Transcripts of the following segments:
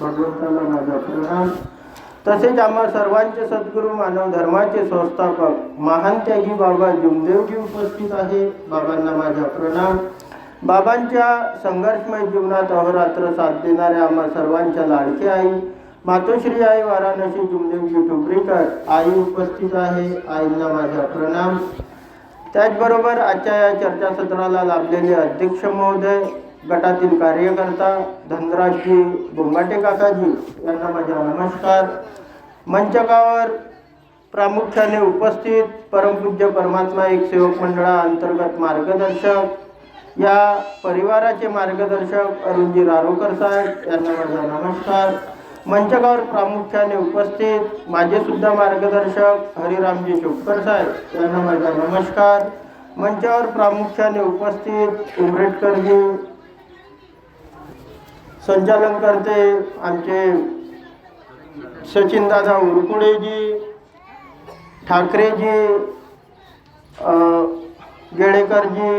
भगवंताला माझा प्रणाम. तसेच आम्हा सर्वांचे सद्गुरू मानव धर्माचे संस्थापक महान त्यागी बाबा जुमदेवजी उपस्थित आहे. बाबांना माझा प्रणाम. बाबांच्या संघर्षमय जीवनात अहोरात्र साथ देणाऱ्या आम्हा सर्वांच्या लाडके आई मातोश्री आई वाराणसी जुमदेवजी टुबरीकर आई उपस्थित आहे. आईंना माझा प्रणाम. त्याचबरोबर आजच्या या चर्चासत्राला लाभलेले अध्यक्ष महोदय गटातील कार्यकर्ता धनराजजी बोंगाटे काकाजी यांना माझा नमस्कार. मंचकावर प्रामुख्याने उपस्थित परमपूज्य परमात्मा एक सेवक मंडळा अंतर्गत मार्गदर्शक या परिवाराचे मार्गदर्शक अरुणजी रारोकर साहेब यांना माझा नमस्कार. मंचकावर प्रामुख्याने उपस्थित माझेसुद्धा मार्गदर्शक हरिरामजी चोपकर साहेब यांना माझा नमस्कार. मंचावर प्रामुख्याने उपस्थित उमरेटकरजी संचालन करते आमचे सचिनदादा उरकुडेजी ठाकरेजी गेळेकरजी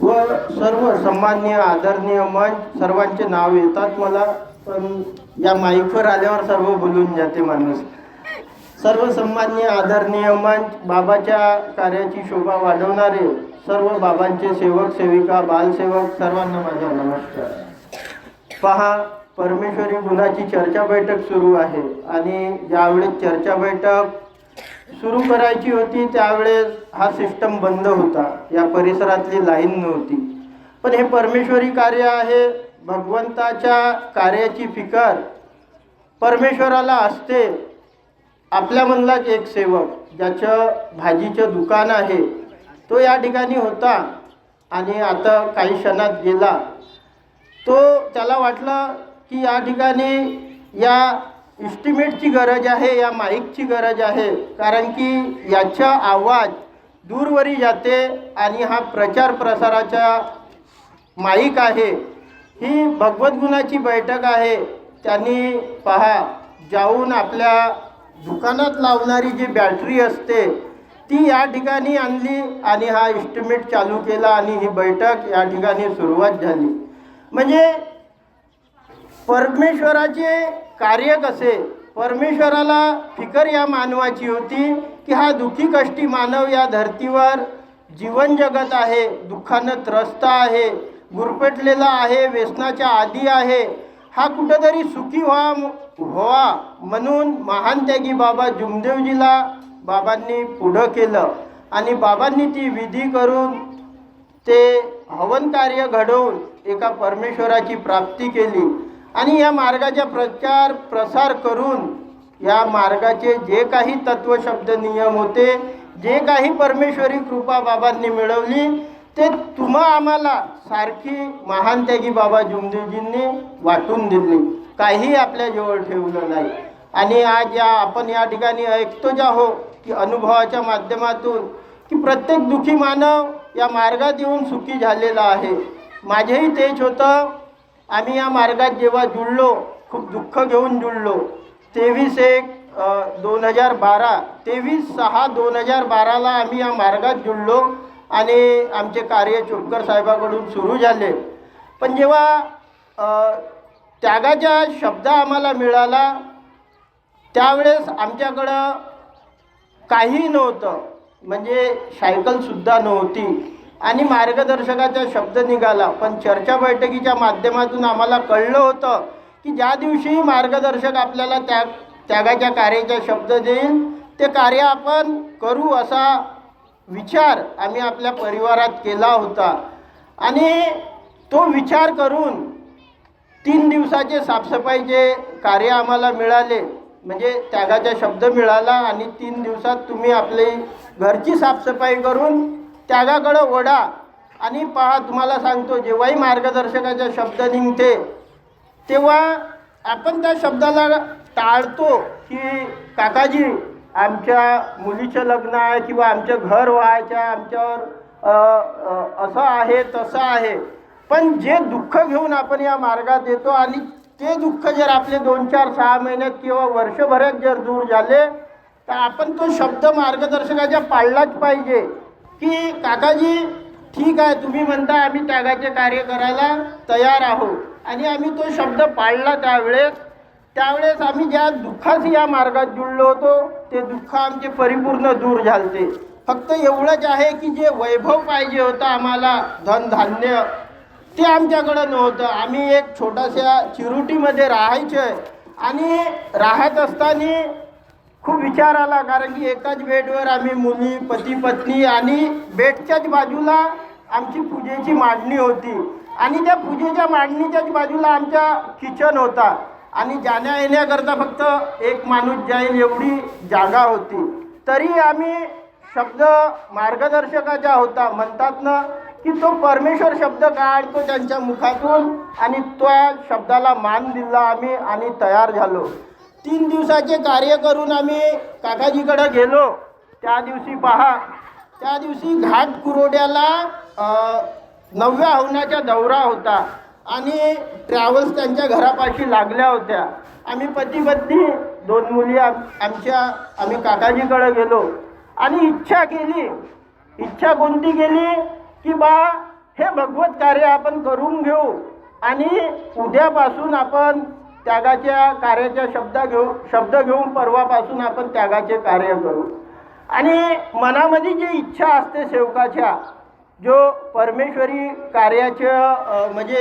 व सर्व सन्माननीय आदरणीय मंच सर्वांचे नाव येतात मला पण या माईकवर आल्यावर सर्व बोलून जाते माणूस. सर्व सन्माननीय आदरणीय मंच बाबाच्या कार्याची शोभा वाढवणारे सर्व बाबांचे सेवक सेविका बालसेवक सर्वांना माझा नमस्कार. पहा परमेश्वरी गुणाची चर्चा बैठक सुरू आहे आणि ज्यावेळेस चर्चा बैठक सुरू करायची होती त्यावेळेस हा सिस्टम बंद होता. या परिसरातली लाईन नव्हती. पण हे परमेश्वरी कार्य आहे भगवंताच्या कार्याची फिकर परमेश्वराला असते. आपल्यामधलाच एक सेवक ज्याचं भाजीचं दुकान आहे तो या ठिकाणी होता आणि आता काही क्षणात गेला. तो त्याला वाटलं की या ठिकाणी या इस्टिमेटची गरज आहे या माईकची गरज आहे कारण की याचा आवाज दूरवरी जाते आणि हा प्रचार प्रसाराचा माईक आहे. ही भगवद्गुणाची बैठक आहे. त्यांनी पहा जाऊन आपल्या दुकानात लावणारी जी बॅटरी असते ती या ठिकाणी आणली आणि हा इस्टिमेट चालू केला आणि ही बैठक या ठिकाणी सुरुवात झाली. म्हणजे परमेश्वराचे कार्य कसे? परमेश्वराला फिकर या मानवाची होती की हा दुःखी कष्टी मानव या धर्तीवर जीवन जगत आहे दुःखानं त्रस्त आहे गुरपेटलेला आहे व्यसनाच्या आधी आहे हा कुठंतरी सुखी व्हा व्हावा म्हणून महान त्यागी बाबा जुमदेवजीला बाबांनी पुढं केलं. आणि बाबांनी ती विधी करून ते हवन कार्य घडवून एका परमेश्वराची प्राप्ती केली. आणि या मार्गाचा प्रचार प्रसार करून या मार्गाचे जे काही तत्वशब्द नियम होते जे काही परमेश्वरी कृपा बाबांनी मिळवली ते तुम्हा आम्हाला सारखी महान त्यागी बाबा जुमदेवजींनी वाटून दिली. काही आपल्याजवळ ठेवलं नाही. आणि आज या आपण या ठिकाणी ऐकतोच आहो की अनुभवाच्या माध्यमातून की प्रत्येक दुःखी मानव या मार्गात येऊन सुखी झालेला आहे. माझेही तेच होतं. आम्ही या मार्गात जेव्हा जुळलो खूप दुःख घेऊन जुळलो. तेवीस एक दोन हजार बारा तेवीस सहा दोन हजार बाराला आम्ही या मार्गात जुळलो. आणि आमचे कार्य चोपकर साहेबाकडून सुरू झाले. पण जेव्हा त्यागाचा शब्द आम्हाला मिळाला त्यावेळेस आमच्याकडं काही नव्हतं. म्हणजे सायकलसुद्धा नव्हती. आणि मार्गदर्शकाचा शब्द निघाला. पण चर्चा बैठकीच्या माध्यमातून आम्हाला कळलं होतं की ज्या दिवशी मार्गदर्शक आपल्याला त्या त्यागाच्या कार्याचा शब्द देईल ते कार्य आपण करू असा विचार आम्ही आपल्या परिवारात केला होता. आणि तो विचार करून तीन दिवसाचे साफसफाईचे कार्य आम्हाला मिळाले. म्हणजे त्यागाचा शब्द मिळाला आणि तीन दिवसात तुम्ही आपली घरची साफसफाई करून त्यागाकडं ओढा आणि पहा तुम्हाला सांगतो जेव्हाही मार्गदर्शकाचा शब्द निघते तेव्हा आपण त्या शब्दाला टाळतो की काकाजी आमच्या मुलीचं लग्न आहे किंवा आमचं घर व्हायचं आहे आमच्यावर असं आहे तसं आहे. पण जे दुःख घेऊन आपण या मार्गात येतो आणि ते दुःख जर आपले दोन चार सहा महिन्यात किंवा वर्षभरात जर दूर झाले तर आपण तो शब्द मार्गदर्शकाच्या पाळलाच पाहिजे की काकाजी ठीक आहे तुम्ही म्हणता आम्ही त्यागाचे कार्य करायला तयार आहोत. आणि आम्ही तो शब्द पाळला त्यावेळेस त्यावेळेस आम्ही ज्या दुःखाशी या मार्गात जुळलो होतो. ते दुःख आमचे परिपूर्ण दूर झालते. फक्त एवढंच आहे की जे वैभव पाहिजे होतं आम्हाला धनधान्य ते आमच्याकडं नव्हतं. आम्ही एक छोट्याशा चिरुटीमध्ये राहायचे आणि राहत असताना खूप विचार आला कारण की एकाच बेडवर आम्ही मुली पती पत्नी आणि बेडच्याच बाजूला आमची पूजेची मांडणी होती. आणि त्या पूजेच्या मांडणीच्याच बाजूला आमचा किचन होता. आणि जाण्या येण्याकरता फक्त एक माणूस जाईल एवढी जागा होती. तरी आम्ही शब्द मार्गदर्शकाचा होता. म्हणतात ना की तो परमेश्वर शब्द काढतो त्यांच्या मुखातून आणि त्या शब्दाला मान दिला आम्ही आणि तयार झालो. तीन दिवसाचे कार्य करून आम्ही काकाजीकडं गेलो. त्या दिवशी पहा त्या दिवशी घाट कुरोड्याला नवव्या होण्याचा दौरा होता. आणि ट्रॅव्हल्स त्यांच्या घरापाशी लागल्या होत्या. आम्ही पती पत्नी दोन मुली आमच्या आम्ही काकाजीकडे गेलो. आणि इच्छा केली इच्छा कोणती केली? की बा हे भगवत कार्य आपण करून घेऊ. आणि उद्यापासून आपण त्यागाच्या कार्याच्या शब्द घेऊ शब्द घेऊन परवापासून आपण त्यागाचे कार्य करू. आणि मनामध्ये जी इच्छा असते सेवकाच्या जो परमेश्वरी कार्याचं म्हणजे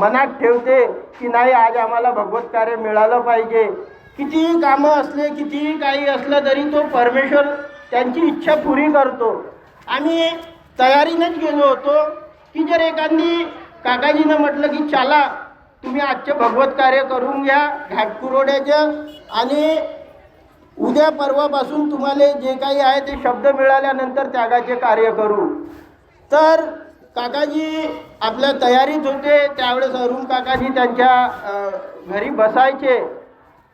मनात ठेवते की नाही आज आम्हाला भगवत कार्य मिळालं पाहिजे. कितीही कामं असले कितीही काही असलं तरी तो परमेश्वर त्यांची इच्छा पुरी करतो. आम्ही तयारीनेच गेलो होतो की जर एखादी काकाजीनं म्हटलं की चला तुम्ही आजचं भगवत कार्य करून घ्या घाटकुरोड्याचं आणि उद्या परवापासून तुम्हाला जे काही आहे ते शब्द मिळाल्यानंतर त्यागाचे कार्य करू. तर काकाजी आपल्या तयारीत होते. त्यावेळेस अरुण काकाजी त्यांच्या घरी बसायचे.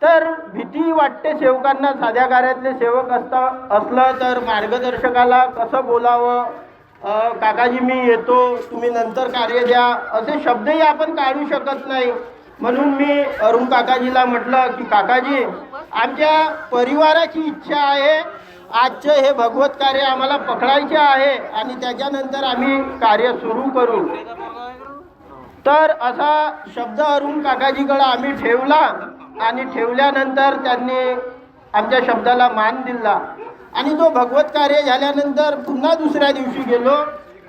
तर भीती वाटते सेवकांना. साध्या कार्यातले सेवक असता असलं तर मार्गदर्शकाला कसं बोलावं? काकाजी मी येतो. तुम्ही नंतर कार्य द्या. असे शब्दही आपण काढू शकत नाही. म्हणून मी अरुण काकाजीला म्हटलं की काकाजी आमच्या परिवाराची इच्छा आहे आजचे हे भगवत कार्य आम्हाला पकडायचे आहे आणि त्याच्यानंतर आम्ही कार्य सुरू करू. तर असा शब्द अरुण काकाजीकडं आम्ही ठेवला आणि ठेवल्यानंतर त्यांनी आमच्या शब्दाला मान दिला. आणि तो भगवत कार्य झाल्यानंतर पुन्हा दुसऱ्या दिवशी गेलो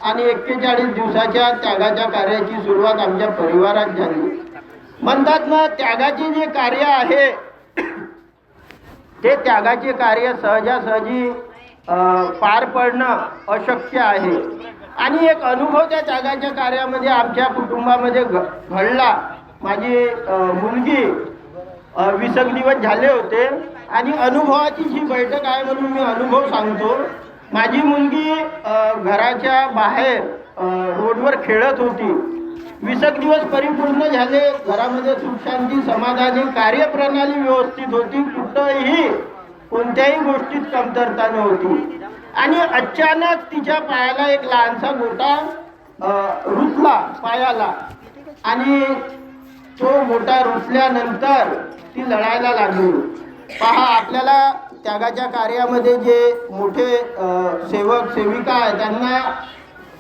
आणि एक्केचाळीस दिवसाच्या त्यागाच्या कार्याची सुरुवात आमच्या परिवारात झाली. म्हणतात ना त्यागाचे जे कार्य आहे ते त्यागाचे कार्य सहजासहजी पार पडणं अशक्य आहे. आणि एक अनुभव त्या त्यागाच्या कार्यामध्ये आमच्या कुटुंबामध्ये घ घडला. माझी मुलगी वीस दिवस झाले होते. आणि अनुभवाची जी बैठक आहे म्हणून मी अनुभव सांगतो. माझी मुलगी घराच्या बाहेर रोडवर खेळत होती. वीसक दिवस परिपूर्ण झाले. घरामध्ये सुखशांती समाधानी कार्यप्रणाली व्यवस्थित होती. कुठंही कोणत्याही गोष्टीत कमतरता नव्हती. आणि अचानक तिच्या पायाला एक लहानसा गोटा रुतला पायाला. आणि तो मोठा रुतल्यानंतर ती लढायला लागली. पहा आपल्याला त्यागाच्या कार्यामध्ये जे मोठे सेवक सेविका आहे त्यांना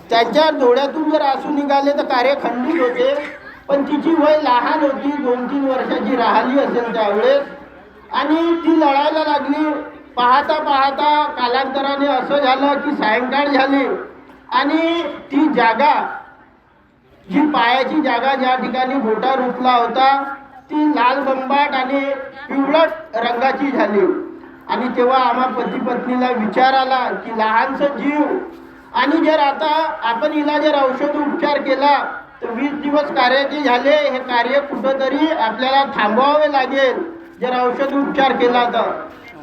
त्यांच्या डोळ्यातून जर आसू निघाले तर कार्य खंडित होते. पण तिची वय लहान होती दोन तीन वर्षाची राहिली असेल त्यावेळेस. आणि ती लढायला लागली. पाहता पाहता कालांतराने असं झालं की सायंकाळ झाली. आणि ती जागा जी पायाची जागा ज्या ठिकाणी घोटा रुतला होता ती लाल बंबाट आणि पिवळट रंगाची झाली. आणि तेव्हा आम्हा पती पत्नीला विचार आला की लहानसं जीव. आणि जर आता आपण हिला जर औषध उपचार केला तर वीस दिवस कार्याचे झाले हे कार्य कुठंतरी आपल्याला थांबवावे लागेल जर औषध उपचार केला तर.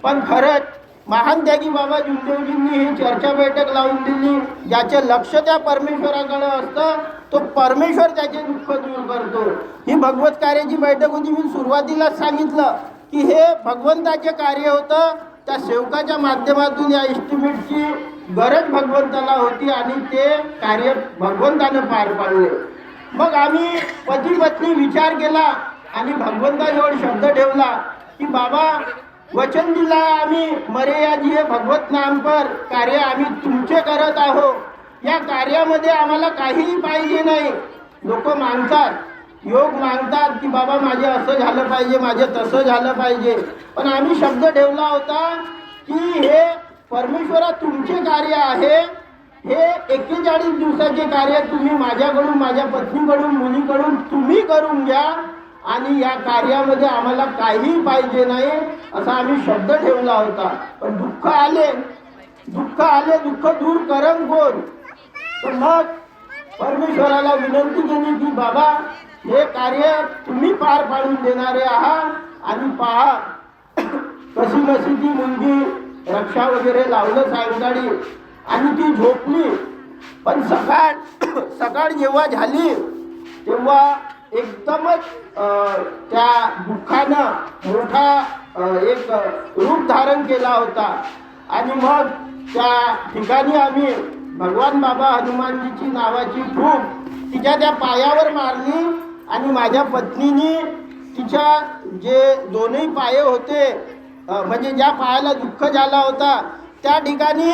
पण खरंच महान त्यागी बाबा जुंदेवजींनी ही चर्चा बैठक लावून दिली ज्याचे लक्ष त्या परमेश्वराकडे असतं तो परमेश्वर त्याचे दुःख दूर करतो. ही भगवत कार्याची बैठक होती मी सुरुवातीलाच सांगितलं. की हे भगवंताचे कार्य होतं. त्या सेवकाच्या माध्यमातून या इस्टिमेटची गरज भगवंताला होती आणि ते कार्य भगवंतानं पार पाडले. मग आम्ही पती पत्नी विचार केला आणि भगवंताजवळ शब्द ठेवला की बाबा वचन दिला आम्ही. मरे या जी भगवत नामपर कार्य आम्ही तुमचे करत आहो या कार्यामध्ये आम्हाला काहीही पाहिजे नाही. लोक मानतात. योग मागतात की बाबा माझे असं झालं पाहिजे माझे तसं झालं पाहिजे. पण आम्ही शब्द ठेवला होता की हे परमेश्वरा तुमचे कार्य आहे. हे एक्केचाळीस दिवसाचे कार्य तुम्ही माझ्याकडून माझ्या पत्नीकडून मुलीकडून तुम्ही करून घ्या आणि या कार्यामध्ये आम्हाला काही पाहिजे नाही असा आम्ही शब्द ठेवला होता. पण दुःख आले दुःख आले दुःख दूर करन कोण तर मग परमेश्वराला विनंती केली की बाबा हे कार्य तुम्ही पार पाडून देणारे आहात आणि पहा कशी कशी ती मुलगी रक्षा वगैरे लावलं सायंकाळी आणि ती झोपली. पण सकाळ सकाळ जेव्हा झाली तेव्हा एकदमच त्या दुःखानं मोठा एक रूप धारण केला होता. आणि मग त्या ठिकाणी आम्ही भगवान बाबा हनुमानजीची नावाची फूक तिच्या त्या पायावर मारली. आणि माझ्या पत्नीने तिच्या जे दोन्ही पाय होते म्हणजे ज्या पायाला दुःख झाला होता त्या ठिकाणी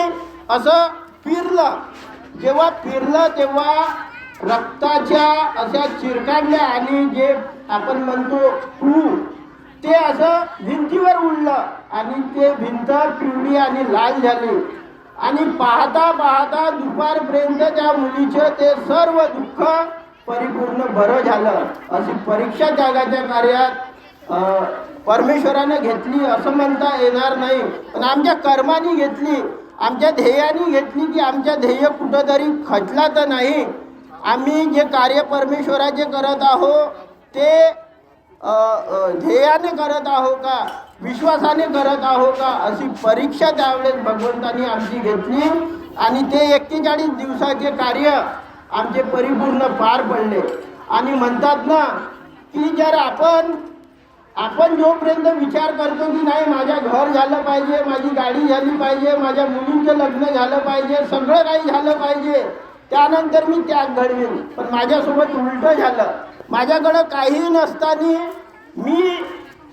असं फिरलं. जेव्हा फिरलं तेव्हा रक्ताच्या अशा चिरकांड्या आणि जे आपण म्हणतो पू ते असं भिंतीवर उडलं आणि ते भिंत पिवळी आणि लाल झाली. आणि पाहता पाहता दुपारपर्यंत त्या मुलीचं ते सर्व दुःख परिपूर्ण बरं झालं. अशी परीक्षा त्यागाच्या कार्यात परमेश्वरानं परमेश्वराने घेतली असं म्हणता येणार नाही. पण आमच्या कर्माने घेतली आमच्या ध्येयाने घेतली की आमच्या ध्येय कुठंतरी खचला तर नाही. आम्ही जे कार्य परमेश्वराचे करत आहो ते ध्येयाने करत आहो का? विश्वासाने करत आहो का? अशी परीक्षा त्यावेळेस भगवंतानी आमची घेतली. आणि ते एक्केचाळीस दिवसाचे कार्य आमचे परिपूर्ण पार पडले. आणि म्हणतात ना की जर आपण आपण जोपर्यंत विचार करतो की नाही माझ्या घर झालं पाहिजे माझी गाडी झाली पाहिजे माझ्या मुलींचं लग्न झालं पाहिजे सगळं काही झालं पाहिजे त्यानंतर मी त्याग घडवीन. पण माझ्यासोबत उलटं झालं. माझ्याकडं काहीही नसताना मी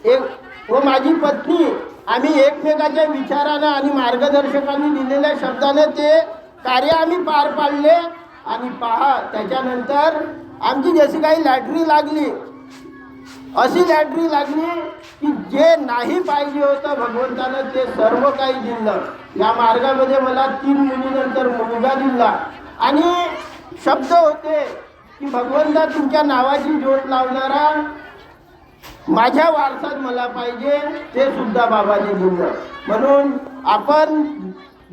एक व माझी पत्नी आम्ही एकमेकाच्या विचारानं आणि मार्गदर्शकांनी दिलेल्या शब्दानं ते कार्य आम्ही पार पाडले. आणि पहा त्याच्यानंतर आमची जशी काही लॅटरी लागली अशी लॅटरी लागली की जे नाही पाहिजे होतं भगवंतानं ते सर्व काही दिलं. या मार्गामध्ये मला तीन मुलीनंतर मुलगा दिला. आणि शब्द होते की भगवंता तुमच्या नावाची जोड लावणारा माझ्या वारसात मला पाहिजे ते सुद्धा बाबाने दिलं. म्हणून आपण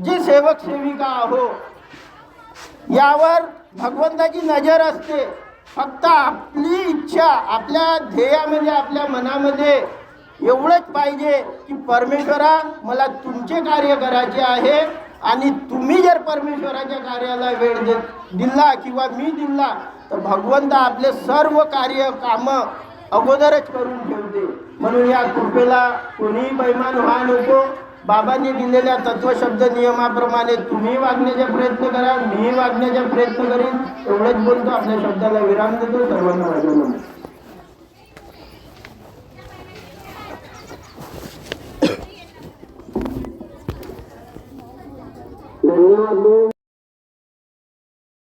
जे सेवक सेविका आहो यावर भगवंताची नजर असते. फक्त आपली इच्छा आपल्या ध्येयामध्ये आपल्या मनामध्ये एवढंच पाहिजे की परमेश्वरा मला तुमचे कार्य करायचे आहे आणि तुम्ही जर परमेश्वराच्या कार्याला वेळ दे दिला किंवा मी दिला तर भगवंत आपले सर्व कार्य कामं अगोदरच करून ठेवते. म्हणून या कृपेला कोणीही बैमान व्हा नको. बाबांनी दिलेल्या तत्वशब्द नियमाप्रमाणे तुम्ही वागण्याचा प्रयत्न करा मी वागण्याचा प्रयत्न करीन एवढंच बोलतो. आपल्या शब्दाला विराम देतो. सर्वांना माझ्या धन्यवाद.